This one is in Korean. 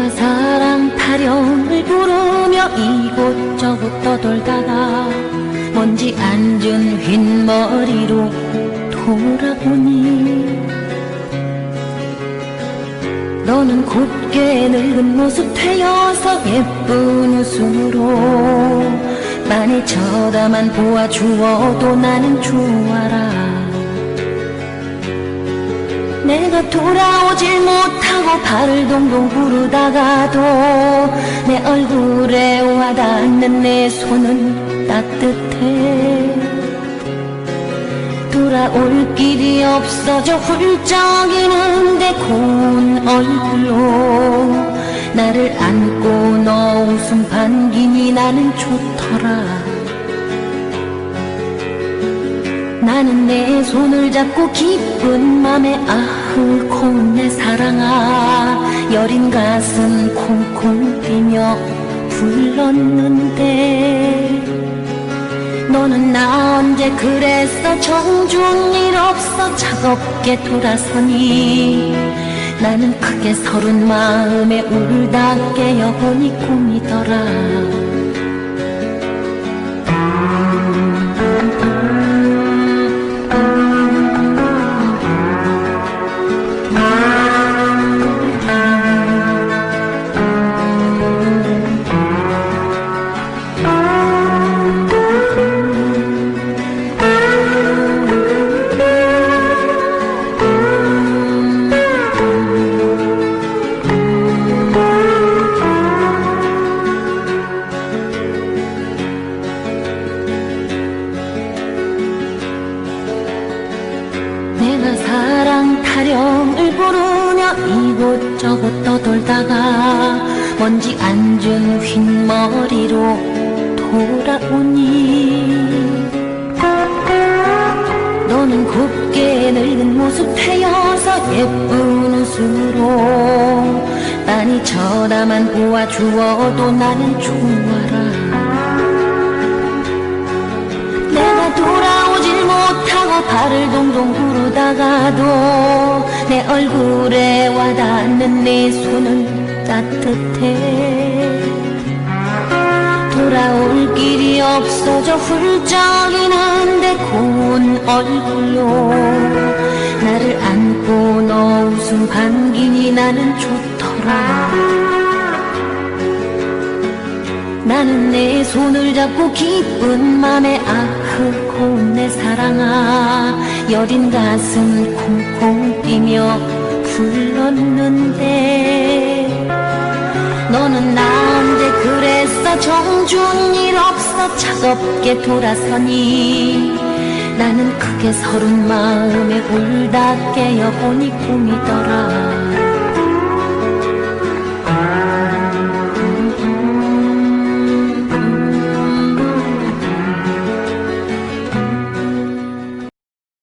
내가 사랑 타령을 부르며 이곳저곳 떠돌다가 먼지 앉은 흰머리로 돌아오니 너는 곱게 늙은 모습 되어서 예쁜 웃음으로 많이 쳐다만 보아주어도 나는 좋아라 내가 돌아오질 못하고 발을 동동 구르다가도 내 얼굴에 와닿는 내 손은 따뜻해. 돌아올 길이 없어져 훌쩍이는데 고운 얼굴로 나를 안고 너 웃음 반기니 나는 좋더라 나는 내 손을 잡고 기쁜 맘에 아흐 고운 내 사랑아. 여린 가슴 콩콩 뛰며 불렀는데 너는 나 언제 그랬어? 정중 일 없어 차갑게 돌아서니. 나는 크게 서른 마음에 울다 깨어보니 꿈이더라 타령을 부르며 이곳저곳 떠돌다가 먼지 앉은 흰머리로 돌아오니. 너는 곱게 늙은 모습 되어서 예쁜 웃음으로 많이 쳐다만 보아주어도 나는 좋아라. 내가 돌아 얼굴에 와닿는 내 손은 따뜻해. 돌아올 길이 없어져 훌쩍이는데 고운 얼굴로 나를 안고 너 웃음 반기니 나는 좋더라 나는 내 손을 잡고 기쁜 맘에 아흐 고운 내 사랑아. 여린 가슴 콩콩 뛰며 불렀는데. 너는 나 언제 그랬어. 정준 일 없어. 차갑게 돌아서니. 나는 크게 서른 마음에 울다 깨어보니 꿈이더라